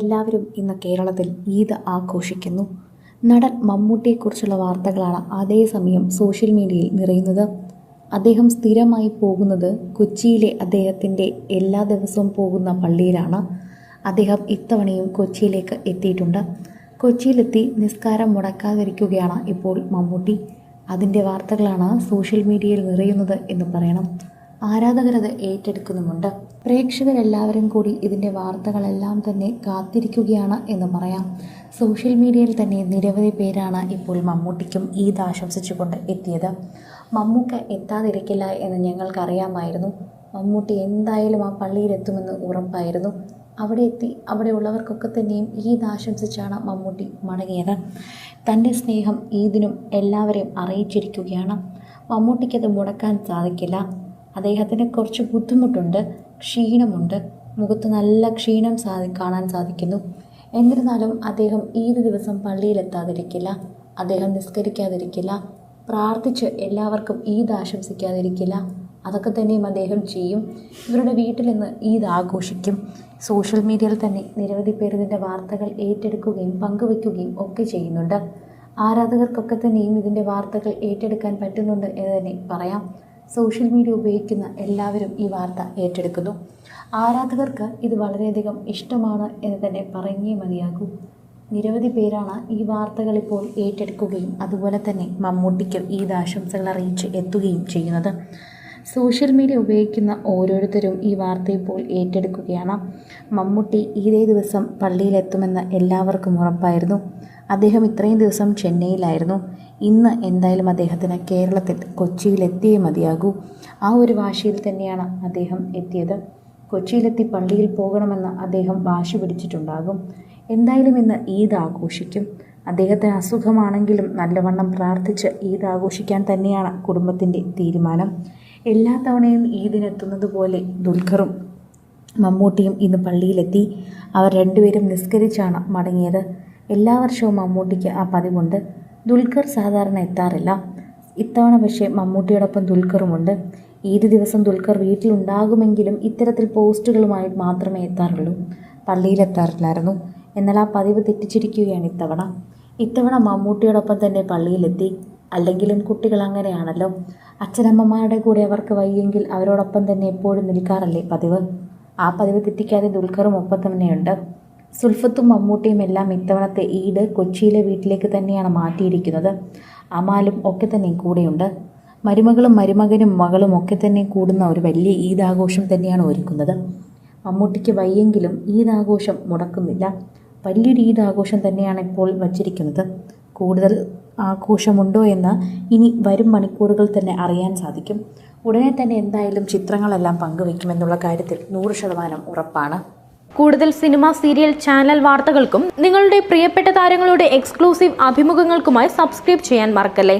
എല്ലാവരും ഇന്ന് കേരളത്തിൽ ഈദ് ആഘോഷിക്കുന്നു. നടൻ മമ്മൂട്ടിയെക്കുറിച്ചുള്ള വാർത്തകളാണ് അതേസമയം സോഷ്യൽ മീഡിയയിൽ നിറയുന്നത്. അദ്ദേഹം സ്ഥിരമായി പോകുന്നത് കൊച്ചിയിലെ അദ്ദേഹത്തിന്റെ എല്ലാ ദിവസവും പോകുന്ന പള്ളിയിലാണ്. അദ്ദേഹം ഇത്തവണയും കൊച്ചിയിലേക്ക് എത്തിയിട്ടുണ്ട്. കൊച്ചിയിലെത്തി നിസ്കാരം മുടക്കാതിരിക്കുകയാണ് ഇപ്പോൾ മമ്മൂട്ടി. അതിന്റെ വാർത്തകളാണ് സോഷ്യൽ മീഡിയയിൽ നിറയുന്നത് എന്ന് പറയണം. ആരാധകരത് ഏറ്റെടുക്കുന്നുമുണ്ട്. പ്രേക്ഷകരെല്ലാവരും കൂടി ഇതിന്റെ വാർത്തകളെല്ലാം തന്നെ കാത്തിരിക്കുകയാണ് എന്ന് പറയാം. സോഷ്യൽ മീഡിയയിൽ തന്നെ നിരവധി പേരാണ് ഇപ്പോൾ മമ്മൂട്ടിക്കും ഈദ് ആശംസിച്ചുകൊണ്ട് എത്തിയത്. മമ്മൂക്ക എത്താതിരിക്കില്ല എന്ന് ഞങ്ങൾക്കറിയാമായിരുന്നു. മമ്മൂട്ടി എന്തായാലും ആ പള്ളിയിലെത്തുമെന്ന് ഉറപ്പായിരുന്നു. അവിടെ എത്തി അവിടെ ഉള്ളവർക്കൊക്കെ തന്നെയും ഈദ് ആശംസിച്ചാണ് മമ്മൂട്ടി മടങ്ങിയത്. തന്റെ സ്നേഹം ഈദിനും എല്ലാവരെയും അറിയിച്ചിരിക്കുകയാണ്. മമ്മൂട്ടിക്കത് മുടക്കാൻ സാധിക്കില്ല. അദ്ദേഹത്തിന് കുറച്ച് ബുദ്ധിമുട്ടുണ്ട് ക്ഷീണമുണ്ട്. മുഖത്ത് നല്ല ക്ഷീണം സാധി കാണാൻ സാധിക്കുന്നു. എന്നിരുന്നാലും അദ്ദേഹം ഈ ദിവസം പള്ളിയിലെത്താതിരിക്കില്ല അദ്ദേഹം നിസ്കരിക്കാതിരിക്കില്ല പ്രാർത്ഥിച്ച് എല്ലാവർക്കും ഈദ് ആശംസിക്കാതിരിക്കില്ല അതൊക്കെ തന്നെയും അദ്ദേഹം ചെയ്യും. ഇവരുടെ വീട്ടിൽ നിന്ന് ഈദ് ആഘോഷിക്കും. സോഷ്യൽ മീഡിയയിൽ തന്നെ നിരവധി പേർ ഇതിന്റെ വാർത്തകൾ ഏറ്റെടുക്കുകയും പങ്കുവയ്ക്കുകയും ഒക്കെ ചെയ്യുന്നുണ്ട്. ആരാധകർക്കൊക്കെ തന്നെയും ഇതിന്റെ വാർത്തകൾ ഏറ്റെടുക്കാൻ പറ്റുന്നുണ്ട് എന്ന് തന്നെ പറയാം. സോഷ്യൽ മീഡിയ ഉപയോഗിക്കുന്ന എല്ലാവരും ഈ വാർത്ത ഏറ്റെടുക്കുന്നു. ആരാധകർക്ക് ഇത് വളരെയധികം ഇഷ്ടമാണ് എന്ന് തന്നെ പറഞ്ഞേ മതിയാകൂ. നിരവധി പേരാണ് ഈ വാർത്തകൾ ഇപ്പോൾ ഏറ്റെടുക്കുകയും അതുപോലെ തന്നെ മമ്മൂട്ടിക്ക് ഈദ് ആശംസകൾ അറിയിച്ച് എത്തുകയും ചെയ്യുന്നത്. സോഷ്യൽ മീഡിയ ഉപയോഗിക്കുന്ന ഓരോരുത്തരും ഈ വാർത്ത ഇപ്പോൾ ഏറ്റെടുക്കുകയാണ്. മമ്മൂട്ടി ഇതേ ദിവസം പള്ളിയിലെത്തുമെന്ന് എല്ലാവർക്കും ഉറപ്പായിരുന്നു. അദ്ദേഹം ഇത്രയും ദിവസം ചെന്നൈയിലായിരുന്നു. ഇന്ന് എന്തായാലും അദ്ദേഹത്തിന് കേരളത്തിൽ കൊച്ചിയിലെത്തിയേ മതിയാകൂ. ആ ഒരു വാശിയിൽ തന്നെയാണ് അദ്ദേഹം എത്തിയത്. കൊച്ചിയിലെത്തി പള്ളിയിൽ പോകണമെന്ന് അദ്ദേഹം വാശി പിടിച്ചിട്ടുണ്ടാകും. എന്തായാലും ഇന്ന് ഈദ് ആഘോഷിക്കും അദ്ദേഹത്തിന് അസുഖമാണെങ്കിലും നല്ലവണ്ണം പ്രാർത്ഥിച്ച് ഈദ് ആഘോഷിക്കാൻ തന്നെയാണ് കുടുംബത്തിന്റെ തീരുമാനം. എല്ലാ തവണയും ഈദിനെത്തുന്നത് പോലെ ദുൽഖറും മമ്മൂട്ടിയും ഇന്ന് പള്ളിയിലെത്തി. അവർ രണ്ടുപേരും നിസ്കരിച്ചാണ് മടങ്ങിയത്. എല്ലാ വർഷവും മമ്മൂട്ടിക്ക് ആ പതിവുണ്ട്. ദുൽഖർ സാധാരണ എത്താറില്ല. ഇത്തവണ പക്ഷേ മമ്മൂട്ടിയോടൊപ്പം ദുൽഖറുമുണ്ട്. ഈദ് ദിവസം ദുൽഖർ വീട്ടിലുണ്ടാകുമെങ്കിലും ഇത്തരത്തിൽ പോസ്റ്റുകളുമായി മാത്രമേ എത്താറുള്ളൂ. പള്ളിയിലെത്താറില്ലായിരുന്നു. എന്നാൽ ആ പതിവ് തെറ്റിച്ചിരിക്കുകയാണ് ഇത്തവണ. ഇത്തവണ മമ്മൂട്ടിയോടൊപ്പം തന്നെ പള്ളിയിലെത്തി. അല്ലെങ്കിലും കുട്ടികൾ അങ്ങനെയാണല്ലോ. അച്ഛനമ്മമാരുടെ കൂടെ അവർക്ക് വയ്യെങ്കിൽ അവരോടൊപ്പം തന്നെ എപ്പോഴും നിൽക്കാറല്ലേ പതിവ്? ആ പതിവ് തെറ്റിക്കാതെ ദുൽഖറും ഒപ്പം തന്നെയുണ്ട് സുൽഫത്തും മമ്മൂട്ടിയും എല്ലാം ഇത്തവണത്തെ ഈട് കൊച്ചിയിലെ വീട്ടിലേക്ക് തന്നെയാണ് മാറ്റിയിരിക്കുന്നത്. അമാലും ഒക്കെ തന്നെ കൂടെയുണ്ട്. മരുമകളും മരുമകനും മകളും ഒക്കെ തന്നെ കൂടുന്ന ഒരു വലിയ ഈദാഘോഷം തന്നെയാണ് ഒരുക്കുന്നത്. മമ്മൂട്ടിക്ക് വയ്യെങ്കിലും ഈദാഘോഷം മുടക്കുന്നില്ല. വലിയൊരു ഈദാഘോഷം തന്നെയാണ് ഇപ്പോൾ വച്ചിരിക്കുന്നത്. കൂടുതൽ ആഘോഷമുണ്ടോ എന്ന് ഇനി വരും മണിക്കൂറുകൾ തന്നെ അറിയാൻ സാധിക്കും. ഉടനെ തന്നെ എന്തായാലും ചിത്രങ്ങളെല്ലാം പങ്കുവയ്ക്കുമെന്നുള്ള കാര്യത്തിൽ നൂറ് ശതമാനം ഉറപ്പാണ്. കൂടുതൽ സിനിമ സീരിയൽ ചാനൽ വാർത്തകൾക്കും നിങ്ങളുടെ പ്രിയപ്പെട്ട താരങ്ങളുടെ എക്സ്ക്ലൂസീവ് അഭിമുഖങ്ങൾക്കുമായി സബ്സ്ക്രൈബ് ചെയ്യാൻ മറക്കല്ലേ?